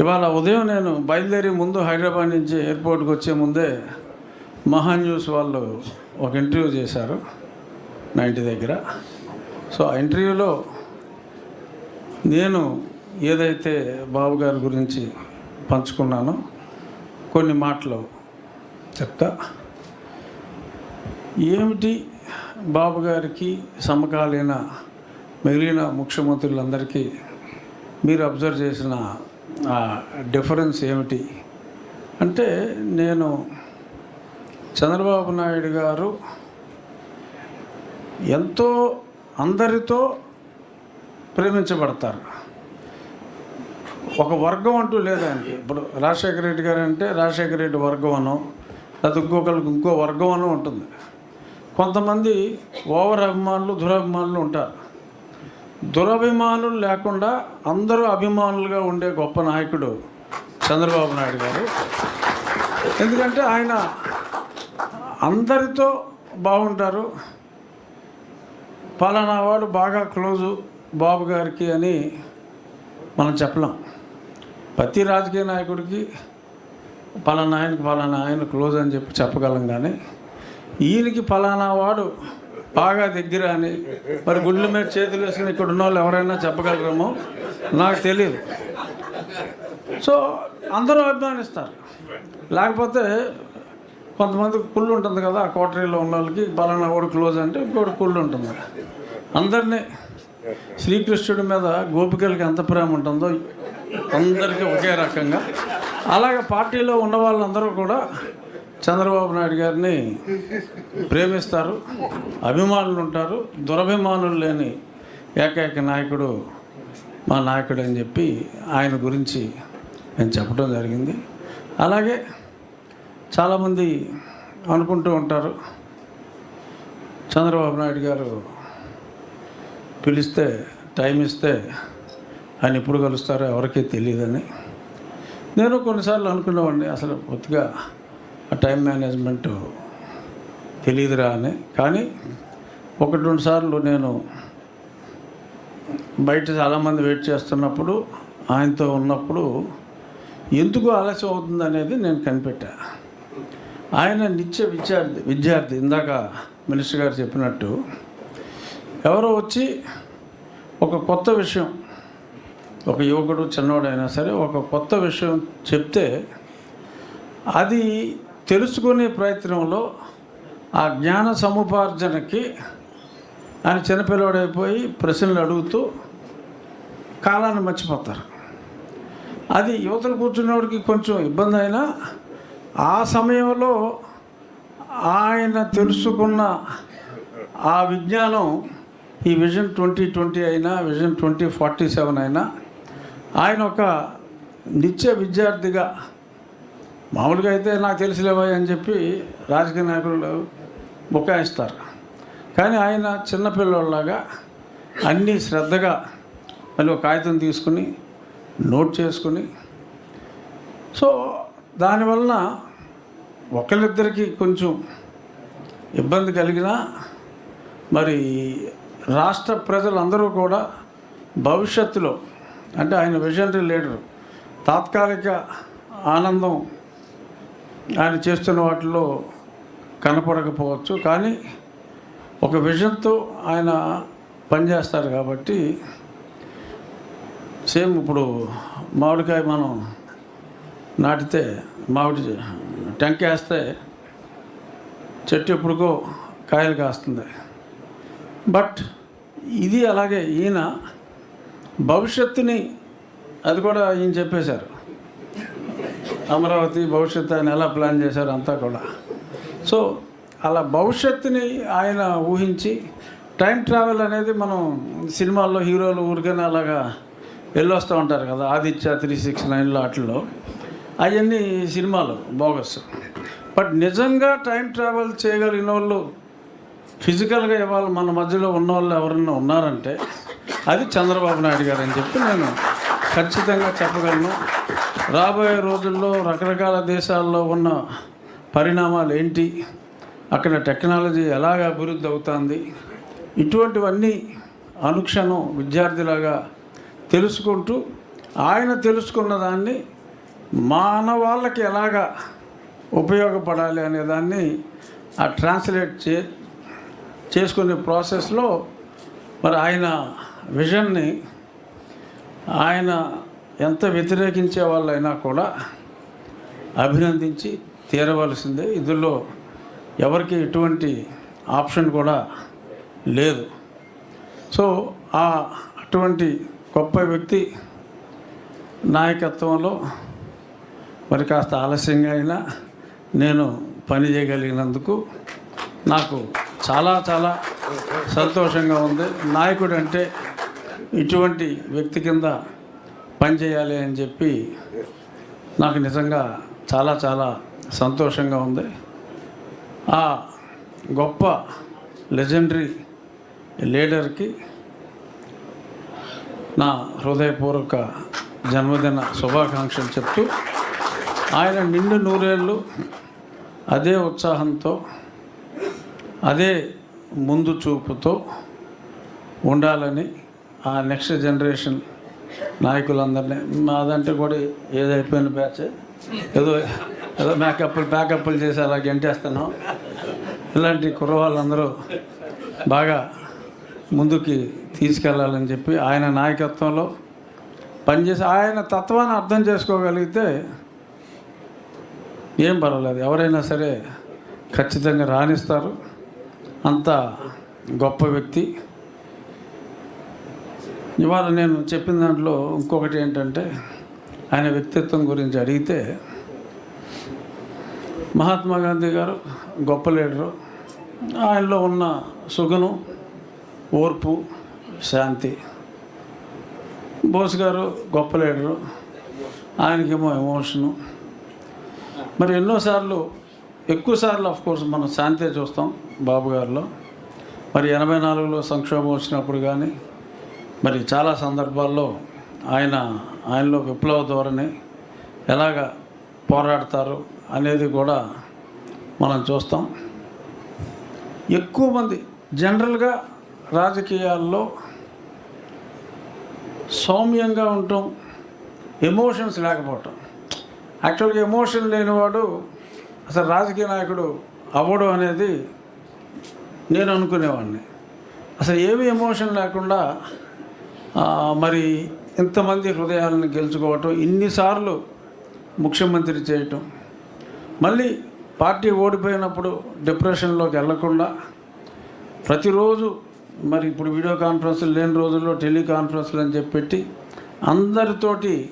ఇవాళ ఉదయం నేను బయలుదేరి ముందు హైదరాబాద్ నుంచి ఎయిర్పోర్ట్కి వచ్చే ముందే మహా న్యూస్ వాళ్ళు ఒక ఇంటర్వ్యూ చేశారు నా ఇంటి దగ్గర. సో ఆ ఇంటర్వ్యూలో నేను ఏదైతే బాబు గారి గురించి పంచుకున్నానో కొన్ని మాటలు చెప్తా. ఏమిటి బాబు గారికి సమకాలీన మిగిలిన ముఖ్యమంత్రులందరికీ మీరు అబ్జర్వ్ చేసిన డిఫరెన్స్ ఏమిటి? అంటే నేను చంద్రబాబు నాయుడు గారు ఎంతో అందరితో ప్రేమించబడతారు. ఒక వర్గం అంటూ లేదండి ఇప్పుడు రాజశేఖర రెడ్డి గారు అంటే రాజశేఖర రెడ్డి వర్గం అను లేకపోతే ఇంకొకరికి ఇంకో వర్గం అను ఉంటుంది. కొంతమంది ఓవర్ అభిమానులు దురభిమానులు ఉంటారు. దురభిమానులు లేకుండా అందరూ అభిమానులుగా ఉండే గొప్ప నాయకుడు చంద్రబాబు నాయుడు గారు. ఎందుకంటే ఆయన అందరితో బాగుంటారు. పలానా వాడు బాగా క్లోజు బాబు గారికి అని మనం చెప్పలేం. ప్రతి రాజకీయ నాయకుడికి పలానా ఆయనకి పలానా ఆయన క్లోజ్ అని చెప్పి చెప్పగలం కానీ ఈయనకి పలానా వాడు బాగా దగ్గర అని. మరి గుళ్ళ మీద చేతులు వేసుకుని ఇక్కడ ఉన్న వాళ్ళు ఎవరైనా చెప్పగలరేమో? నాకు తెలియదు సో అందరూ అభిమానిస్తారు. లేకపోతే కొంతమంది కుళ్ళు ఉంటుంది కదా ఆ కోటరీలో ఉన్న వాళ్ళకి బలానా ఒకటి క్లోజ్ అంటే ఇంకోటి కుళ్ళు ఉంటుంది. అందరినీ శ్రీకృష్ణుడి మీద గోపికలకి ఎంత ప్రేమ ఉంటుందో అందరికీ ఒకే రకంగా. అలాగే పార్టీలో ఉన్న వాళ్ళందరూ కూడా చంద్రబాబు నాయుడు గారిని ప్రేమిస్తారు అభిమానులు ఉంటారు దురభిమానులు లేని ఏకైక నాయకుడు మా నాయకుడు అని చెప్పి ఆయన గురించి నేను చెప్పడం జరిగింది. అలాగే చాలామంది అనుకుంటూ ఉంటారు చంద్రబాబు నాయుడు గారు పిలిస్తే టైం ఇస్తే ఆయన ఎప్పుడు కలుస్తారో ఎవరికీ తెలియదని. నేను కొన్నిసార్లు అనుకునేవాడిని అసలు కొద్దిగా టైం మేనేజ్మెంట్ తెలియదురా అని. కానీ ఒకటి రెండు సార్లు నేను బయట చాలామంది వెయిట్ చేస్తున్నప్పుడు ఆయనతో ఉన్నప్పుడు ఎందుకు ఆలస్యం అవుతుంది అనేది నేను కనిపెట్టా. ఆయన నిత్య విద్యార్థి విద్యార్థి ఇందాక మినిస్టర్ గారు చెప్పినట్టు ఎవరో వచ్చి ఒక కొత్త విషయం ఒక యువకుడు చిన్నవాడైనా సరే ఒక కొత్త విషయం చెప్తే అది తెలుసుకునే ప్రయత్నంలో ఆ జ్ఞాన సముపార్జనకి ఆయన చిన్నపిల్లవాడైపోయి ప్రశ్నలు అడుగుతూ కాలాన్ని మర్చిపోతారు. అది యువతలు కూర్చున్నవాడికి కొంచెం ఇబ్బంది అయినా ఆ సమయంలో ఆయన తెలుసుకున్న ఆ విజ్ఞానం ఈ విజన్ ట్వంటీ ట్వంటీ అయినా విజన్ ట్వంటీ ఫార్టీ సెవెన్ అయినా ఆయన ఒక నిత్య విద్యార్థిగా మామూలుగా అయితే నాకు తెలిసిలేవా అని చెప్పి రాజకీయ నాయకులు బుకాయిస్తారు కానీ ఆయన చిన్నపిల్లలాగా అన్నీ శ్రద్ధగా మళ్ళీ ఒక కాగితం తీసుకుని నోట్ చేసుకుని. సో దానివలన ఒకరిద్దరికి కొంచెం ఇబ్బంది కలిగినా మరి రాష్ట్ర ప్రజలందరూ కూడా భవిష్యత్తులో అంటే ఆయన విజనరీ లీడర్ తాత్కాలిక ఆనందం ఆయన చేస్తున్న వాటిలో కనపడకపోవచ్చు కానీ ఒక విజన్తో ఆయన పనిచేస్తారు కాబట్టి సేమ్ ఇప్పుడు మామిడికాయ మనం నాటితే మామిడి టెంక వేస్తే చెట్టు ఎప్పుడుకో కాయలు కాస్తుంది. బట్ ఇది అలాగే ఈయన భవిష్యత్తుని అది కూడా ఈయన చెప్పేశారు. అమరావతి భవిష్యత్తు ఆయన ఎలా ప్లాన్ చేశారు అంతా కూడా. సో అలా భవిష్యత్తుని ఆయన ఊహించి టైం ట్రావెల్ అనేది మనం సినిమాల్లో హీరోలు ఊరికైనా అలాగా వెళ్ళొస్తూ ఉంటారు కదా ఆదిత్య త్రీ సిక్స్ నైన్లో వాటిల్లో అవన్నీ సినిమాలు బోగస్. బట్ నిజంగా టైం ట్రావెల్ చేయగలిగిన వాళ్ళు ఫిజికల్గా ఇవాళ మన మధ్యలో ఉన్న వాళ్ళు ఎవరన్నా ఉన్నారంటే అది చంద్రబాబు నాయుడు గారు అని చెప్పి నేను ఖచ్చితంగా చెప్పగలను. రాబోయే రోజుల్లో రకరకాల దేశాల్లో ఉన్న పరిణామాలు ఏంటి? అక్కడ టెక్నాలజీ ఎలాగ అభివృద్ధి అవుతుంది? ఇటువంటివన్నీ అనుక్షణం విద్యార్థిలాగా తెలుసుకుంటూ ఆయన తెలుసుకున్న దాన్ని మానవాళ్ళకి ఎలాగా ఉపయోగపడాలి అనే దాన్ని ఆ ట్రాన్స్లేట్ చే చేసుకునే ప్రాసెస్లో మరి ఆయన విజన్ని ఆయన ఎంత వ్యతిరేకించే వాళ్ళైనా కూడా అభినందించి తీరవలసిందే. ఇందులో ఎవరికి ఎటువంటి ఆప్షన్ కూడా లేదు. సో ఆ అటువంటి గొప్ప వ్యక్తి నాయకత్వంలో మరి కాస్త ఆలస్యంగా అయినా నేను పని చేయగలిగినందుకు నాకు చాలా చాలా సంతోషంగా ఉంది. నాయకుడు అంటే ఇటువంటి వ్యక్తి కింద పనిచేయాలి అని చెప్పి నాకు నిజంగా చాలా చాలా సంతోషంగా ఉంది. ఆ గొప్ప లెజెండరీ లీడర్కి నా హృదయపూర్వక జన్మదిన శుభాకాంక్షలు చెప్తూ ఆయన నిండు నూరేళ్ళు అదే ఉత్సాహంతో అదే ముందు చూపుతో ఉండాలని ఆ నెక్స్ట్ జనరేషన్ నాయకులందరినీ మాదంటే కూడా ఏదైపోయిన బ్యాచ్. ఏదో ఏదో మేకప్లు ప్యాకప్లు చేసి అలా గెంటేస్తాను. ఇలాంటి కుర్రవాళ్ళందరూ బాగా ముందుకి తీసుకెళ్ళాలని చెప్పి ఆయన నాయకత్వంలో పనిచేసి ఆయన తత్వాన్ని అర్థం చేసుకోగలిగితే ఏం పర్వాలేదు. ఎవరైనా సరే ఖచ్చితంగా రాణిస్తారు. అంత గొప్ప వ్యక్తి. ఇవాళ నేను చెప్పిన దాంట్లో ఇంకొకటి ఏంటంటే ఆయన వ్యక్తిత్వం గురించి అడిగితే మహాత్మా గాంధీ గారు గొప్ప లీడరు. ఆయనలో ఉన్న సుగుణం ఓర్పు శాంతి. బోస్ గారు గొప్ప లీడరు. ఆయనకేమో ఎమోషను. మరి ఎన్నోసార్లు ఎక్కువసార్లు ఆఫ్ కోర్స్ మనం శాంతే చూస్తాం బాబు గారిలో. మరి ఎనభై నాలుగులో సంక్షోభం వచ్చినప్పుడు కానీ మరి చాలా సందర్భాల్లో ఆయన ఆయనలో విప్లవ ధోరణి ఎలాగ పోరాడతారు అనేది కూడా మనం చూస్తాం. ఎక్కువ మంది జనరల్గా రాజకీయాల్లో సౌమ్యంగా ఉండటం ఎమోషన్స్ లేకపోవటం. యాక్చువల్గా ఎమోషన్ లేనివాడు అసలు రాజకీయ నాయకుడు అవ్వడు అనేది నేను అనుకునేవాడిని. అసలు ఏమి ఎమోషన్ లేకుండా మరి ఇంతమంది హృదయాలను గెలుచుకోవటం ఇన్నిసార్లు ముఖ్యమంత్రి చేయటం మళ్ళీ పార్టీ ఓడిపోయినప్పుడు డిప్రెషన్లోకి వెళ్ళకుండా ప్రతిరోజు మరి ఇప్పుడు వీడియో కాన్ఫరెన్స్లు లేని రోజుల్లో టెలికాన్ఫరెన్స్లు అని చెప్పి పెట్టి అందరితోటి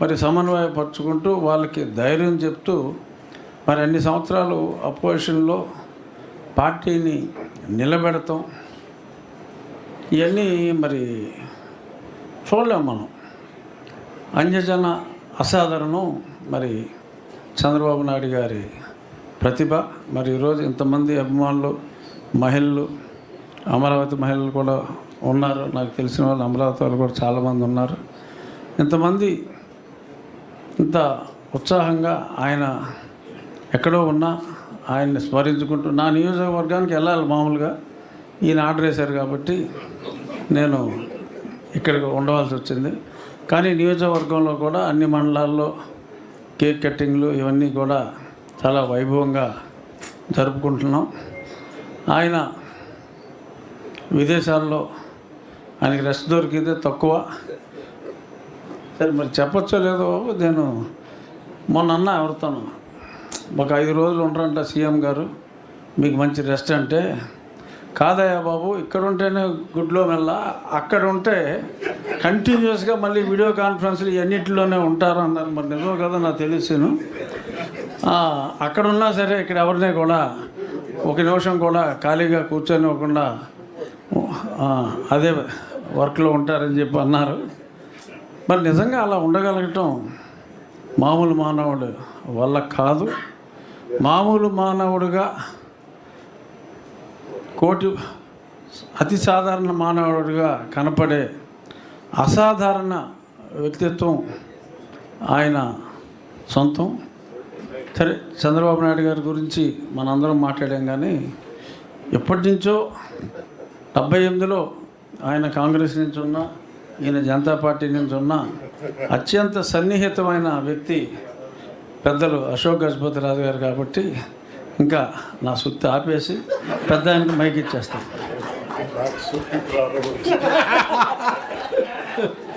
మరి సమన్వయపరుచుకుంటూ వాళ్ళకి ధైర్యం చెప్తూ మరి అన్ని సంవత్సరాలు అపోజిషన్లో పార్టీని నిలబెడతాం. ఇవన్నీ మరి చూడలేము మనం. అన్యజన అసాధారణం. మరి చంద్రబాబు నాయుడు గారి ప్రతిభ మరి ఈరోజు ఇంతమంది అభిమానులు మహిళలు అమరావతి మహిళలు కూడా ఉన్నారు. నాకు తెలిసిన వాళ్ళు అమరావతి వాళ్ళు కూడా చాలామంది ఉన్నారు. ఇంతమంది ఇంత ఉత్సాహంగా ఆయన ఎక్కడో ఉన్నా ఆయన్ని స్మరించుకుంటూ నా నియోజకవర్గానికి వెళ్ళాలి మామూలుగా. ఈయన ఆర్డర్ వేశారు కాబట్టి నేను ఇక్కడికి ఉండవలసి వచ్చింది. కానీ నియోజకవర్గంలో కూడా అన్ని మండలాల్లో కేక్ కట్టింగ్లు ఇవన్నీ కూడా చాలా వైభవంగా జరుపుకుంటున్నాం. ఆయన విదేశాల్లో ఆయనకి రెస్ట్ దొరికితే తక్కువ. సరే మరి చెప్పొచ్చో లేదో బాబు నేను మొన్న అన్న ఎవరితోనూ. ఒక ఐదు రోజులు ఉంటారంట సీఎం గారు. మీకు మంచి రెస్ట్ అంటే కాదయ్యా బాబు ఇక్కడ ఉంటేనే గుడ్లో మెల్ల. అక్కడ ఉంటే కంటిన్యూస్గా మళ్ళీ వీడియో కాన్ఫరెన్స్లు ఇవన్నిటిలోనే ఉంటారు అన్నారు. మరి నిజం కదా నాకు తెలిసాను అక్కడ ఉన్నా సరే ఇక్కడ ఎవరిని కూడా ఒక నిమిషం కూడా ఖాళీగా కూర్చొనివ్వకుండా అదే వర్క్లో ఉంటారని చెప్పి అన్నారు. మరి నిజంగా అలా ఉండగలగటం మామూలు మానవుడు వల్ల కాదు. మామూలు మానవుడుగా కోటి అతి సాధారణ మానవుడిగా కనపడే అసాధారణ వ్యక్తిత్వం ఆయన సొంతం. సరే చంద్రబాబు నాయుడు గారి గురించి మనందరం మాట్లాడాం కానీ ఎప్పటి నుంచో డెబ్బై ఎనిమిదిలో ఆయన కాంగ్రెస్ నుంచి ఉన్న ఈయన జనతా పార్టీ నుంచి ఉన్న అత్యంత సన్నిహితమైన వ్యక్తి పెద్దలు అశోక్ గజపతి రాజు గారు కాబట్టి ఇంకా నా సుత్తి ఆపేసి పెద్ద ఆయనకి మైక్ ఇచ్చేస్తాను.